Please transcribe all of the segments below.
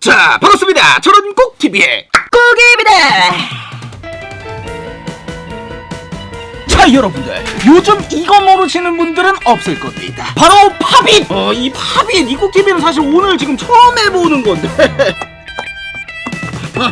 자, 반갑습니다. 저는 꼭TV의 꿀입니다. 자, 여러분들. 요즘 이거 모르시는 분들은 없을 겁니다. 바로 팝잇! 어, 이 팝잇, 이 꼭TV는 사실 오늘 지금 처음 해보는 건데. 어,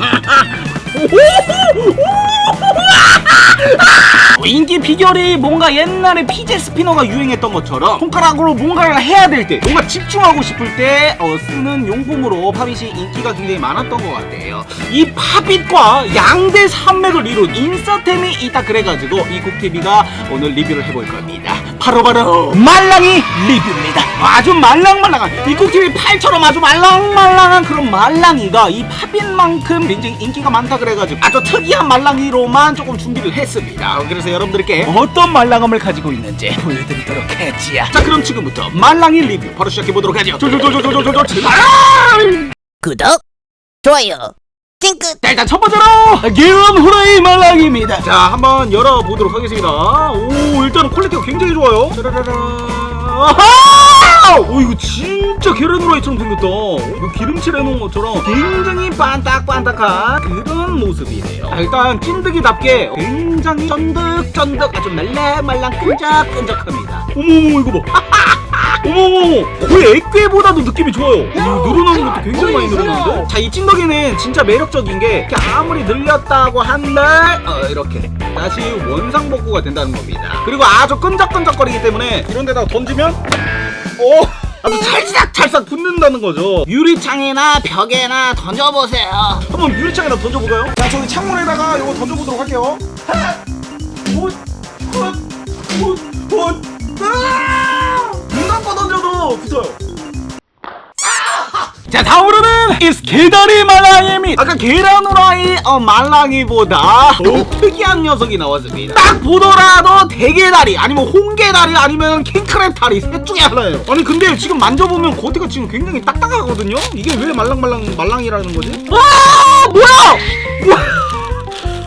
인기 비결이 뭔가 옛날에 피제 스피너가 유행했던 것처럼 손가락으로 뭔가를 해야 될 때, 뭔가 집중하고 싶을 때 어, 쓰는 용품으로 팝잇이 인기가 굉장히 많았던 것 같아요. 이 팝잇과 양대 산맥을 이룬 인싸템이 있다 그래가지고 이 국TV가 오늘 리뷰를 해볼 겁니다. 바로바로 말랑이 리뷰입니다. 아주 말랑말랑한 이 국TV 팔처럼 아주 말랑말랑한 그런 말랑이가 이 팝잇만큼 굉장히 인기가 많다 그래가지고 아주 특이한 말랑이로만 조금 준비를 했습니다. 그래서 여러분들께 어떤 말랑함을 가지고 있는지 보여드리도록 했지요. 자 그럼 지금부터 말랑이 리뷰 바로 시작해보도록 하죠. 졸졸졸졸졸졸! 구독, 좋아요, 찡긋. 자 일단 첫 번째로 기운 후라이 말랑입니다. 자 한번 열어보도록 하겠습니다. 오 일단은 퀄리티가 굉장히 좋아요. 짜라라라. 아하! 오 이거 진짜 계란 후라이처럼 생겼다. 이거 기름칠 해놓은 것처럼 굉장히 반딱반딱한 그런 모습이네요. 자, 일단 찐득이답게 굉장히 쫀득쫀득 아주 말랑말랑 끈적끈적합니다. 어머머 이거 봐 어머머 거의 액괴보다도 느낌이 좋아요. 오, 늘어나는 것도 굉장히 많이 늘어나는데? 자 이 찐덕이는 진짜 매력적인 게 이렇게 아무리 늘렸다고 한날 어, 이렇게 다시 원상복구가 된다는 겁니다. 그리고 아주 끈적끈적거리기 때문에 이런 데다가 던지면 오 아주 찰싹 찰싹 붙는다는 거죠. 유리창이나 벽에나 던져보세요. 한번 유리창에다 던져볼까요? 자 저기 창문에다가 이거 던져보도록 할게요. 훗, 훗, 훗, 훗. 아! 붙어요. 자 다음으로는 이스 게다리 말랑이입니다 아까 계란 후라이 어, 말랑이보다 더 특이한 녀석이 나왔습니다. 딱 보더라도 대게다리 아니면 홍게다리 아니면 킹크랩 다리 셋 중에 하나예요. 아니 근데 지금 만져보면 겉에가 지금 굉장히 딱딱하거든요? 이게 왜 말랑말랑 말랑이라는 거지? 와! 뭐야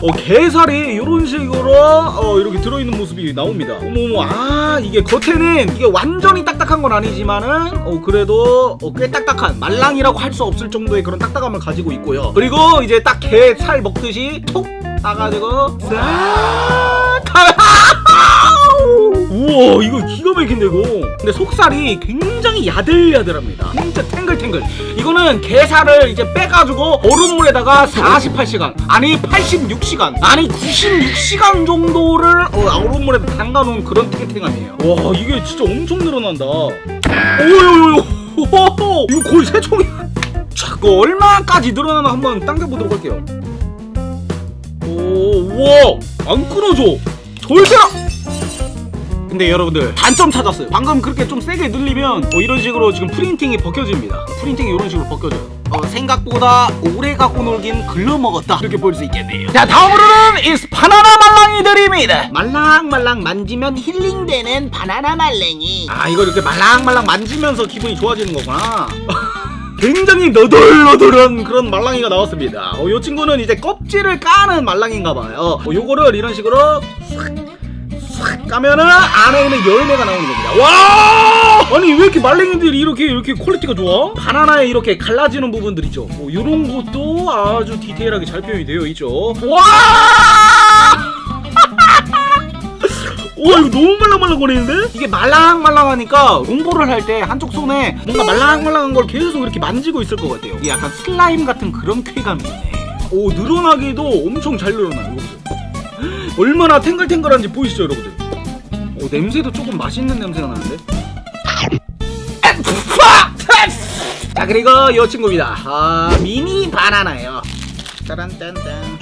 어, 게살이 이런 식으로 어, 이렇게 들어있는 모습이 나옵니다. 어머머, 아 이게 겉에는 이게 완전히 딱딱한 건 아니지만은 어, 그래도 어, 꽤 딱딱한 말랑이라고 할 수 없을 정도의 그런 딱딱함을 가지고 있고요. 그리고 이제 딱 게 살 먹듯이 톡 따가지고 싹 우와 이거 기가 막힌데 이거. 근데 속살이 굉장히 야들야들합니다. 진짜 탱글탱글. 이거는 게살을 이제 빼가지고 얼음물에다가 48시간 아니 86시간 아니 96시간 정도를 어, 얼음물에 담가놓은 그런 탱탱함이에요. 와 이게 진짜 엄청 늘어난다. 오요요요 이거 거의 새총이 자, 그 얼마까지 늘어나나 한번 당겨보도록 할게요. 오 우와. 안 끊어져. 절대로 근데 여러분들 단점 찾았어요. 방금 그렇게 좀 세게 늘리면 어, 이런 식으로 지금 프린팅이 벗겨집니다. 프린팅이 이런 식으로 벗겨져요. 어, 생각보다 오래 갖고 놀긴 글러먹었다. 이렇게 볼 수 있겠네요. 자 다음으로는 이 바나나 말랑이들입니다. 말랑말랑 만지면 힐링되는 바나나 말랭이. 아 이거 이렇게 말랑말랑 만지면서 기분이 좋아지는 거구나. 굉장히 너덜너덜한 그런 말랑이가 나왔습니다. 어, 이 친구는 이제 껍질을 까는 말랑인가 봐요. 어, 요거를 이런 식으로 싹 까면은 안에 있는 열매가 나오는 겁니다. 와! 아니 왜 이렇게 말랭이들이 이렇게 이렇게 퀄리티가 좋아? 바나나에 이렇게 갈라지는 부분들 있죠. 뭐 이런 것도 아주 디테일하게 잘 표현이 되어 있죠. 와! 와 이거 너무 말랑말랑거리는데? 이게 말랑말랑하니까 공부를 할 때 한쪽 손에 뭔가 말랑말랑한 걸 계속 이렇게 만지고 있을 것 같아요. 이게 약간 슬라임 같은 그런 쾌감이 있네. 오 늘어나기도 엄청 잘 늘어나요. 이거 보세요. 얼마나 탱글탱글한지 보이시죠 여러분들? 오, 냄새도 조금 맛있는 냄새가 나는데? 자 그리고 이 친구입니다. 아, 미니 바나나예요.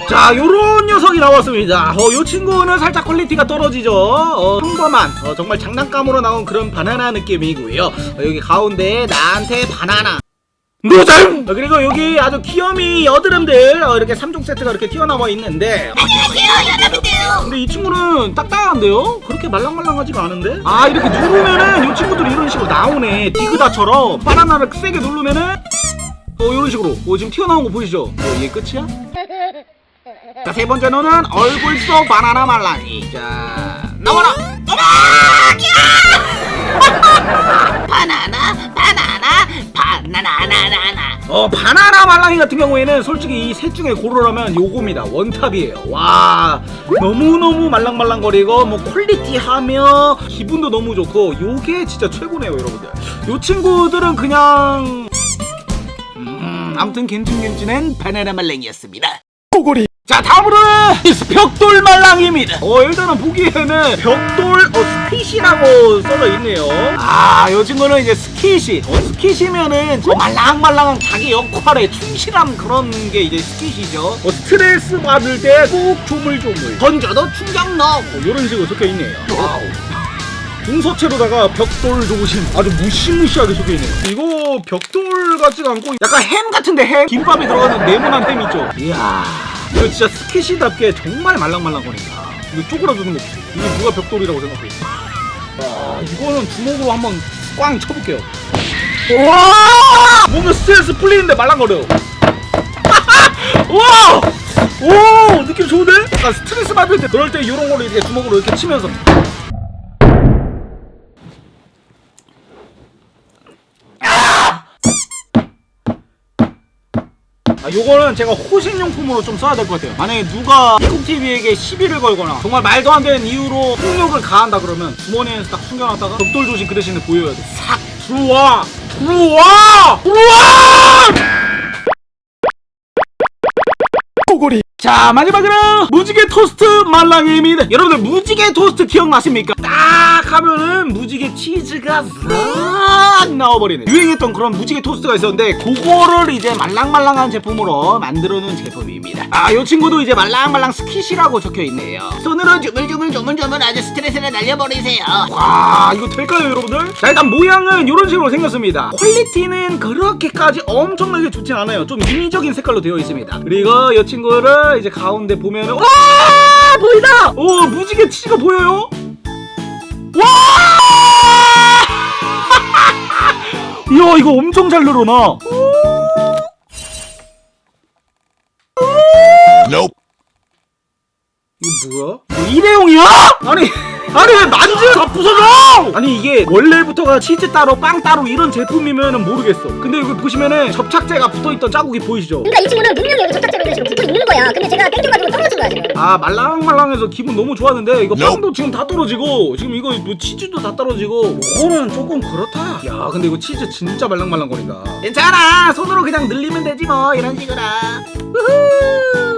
자 요런 녀석이 나왔습니다. 어, 요 친구는 살짝 퀄리티가 떨어지죠? 어, 평범한 어, 정말 장난감으로 나온 그런 바나나 느낌이고요. 어, 여기 가운데에 나한테 바나나 노잼! 어, 그리고 여기 아주 귀요미 여드름들 어, 이렇게 3종 세트가 이렇게 튀어나와 있는데 안녕하세요, 여러분들. 근데 이 친구는 딱딱한데요? 그렇게 말랑말랑하지가 않은데? 아 이렇게 누르면은 이 친구들이 이런 식으로 나오네 디그다처럼 바나나를 세게 누르면은 어 이런 식으로 어 지금 튀어나온 거 보이시죠? 어 이게 끝이야? 자 세 번째로는 얼굴 속 바나나 말랑이 자 나와라 바나나, 바나나, 바나나나나나. 어 바나나 말랑이 같은 경우에는 솔직히 이 셋 중에 고르라면 요겁니다 원탑이에요 와 너무너무 말랑말랑거리고 뭐 퀄리티하며 기분도 너무 좋고 요게 진짜 최고네요 여러분들 요 친구들은 그냥 음 아무튼 겐진겐진한 바나나 말랑이었습니다 고고리. 자 다음으로는 벽돌 말랑입니다. 어 일단은 보기에는 벽돌 어 스킷이라고 써져 있네요. 아이 친구는 이제 스킷이 어 스킷이면은 어, 말랑말랑한 자기 역할에 충실한 그런 게 이제 스킷이죠. 어, 스트레스 받을 때 꼭 조물조물. 던져도 충격 넣고. 어, 이런 식으로 적혀 있네요. 와우. 중서체로다가 벽돌 조심 아주 무시무시하게 적혀 있네요. 이거 벽돌 같지가 않고 약간 햄 같은데 햄? 김밥에 들어가는 네모난 햄 있죠? 이야 이거 진짜 스키시답게 정말 말랑말랑거린다. 이거 쪼그라드는 거 없이 이게 누가 벽돌이라고 생각해 와 이거는 주먹으로 한번 꽝 쳐볼게요. 와! 몸에 스트레스 풀리는데 말랑거려 와! 오! 느낌 좋은데? 약간 스트레스 받을 때 그럴 때 이런 걸로 이렇게 주먹으로 이렇게 치면서 요거는 제가 호신용품으로 좀 써야 될 것 같아요. 만약에 누가 이국TV에게 시비를 걸거나 정말 말도 안 되는 이유로 폭력을 가한다 그러면 주머니에서 딱 숨겨놨다가 벽돌 조심 그 대신에 보여야 돼. 싹 들어와! 들어와! 들어와! 자 마지막으로 무지개 토스트 말랑이입니다 여러분들 무지개 토스트 기억나십니까? 딱 하면은 무지개 치즈가 싹 나와버리는 유행했던 그런 무지개 토스트가 있었는데 그거를 이제 말랑말랑한 제품으로 만들어 놓은 제품입니다 아요 친구도 이제 말랑말랑 스킷이라고 적혀있네요 손으로 주물주물 조물조물 아주 스트레스를 날려버리세요. 와 이거 될까요 여러분들? 자 일단 모양은 이런 식으로 생겼습니다 퀄리티는 그렇게까지 엄청나게 좋진 않아요 좀 인위적인 색깔로 되어 있습니다 그리고 이 친구를 이제 가운데 보면은 와 보이다 오 무지개 치즈가 보여요 와 이야 이거 엄청 잘 늘어나 Nope. 이거 뭐야? 이거 일회용이야? 아니 아니 왜 만지면 다 부서져? 아니 이게 원래부터가 치즈 따로 빵 따로 이런 제품이면은 모르겠어 근데 여기 보시면은 접착제가 붙어있던 자국이 보이시죠? 그러니까 이 친구는 분명히 여기 접착제로 이런 식으로 붙어 있는 거야. 근데 제가 땡겨가지고 떨어진 거야 지금. 아 말랑말랑해서 기분 너무 좋았는데 이거. 빵도 지금 다 떨어지고 지금 이거 뭐 치즈도 다 떨어지고 이거는 조금 그렇다 야 근데 이거 치즈 진짜 말랑말랑거린다 괜찮아 손으로 그냥 늘리면 되지 뭐 이런 식으로 우후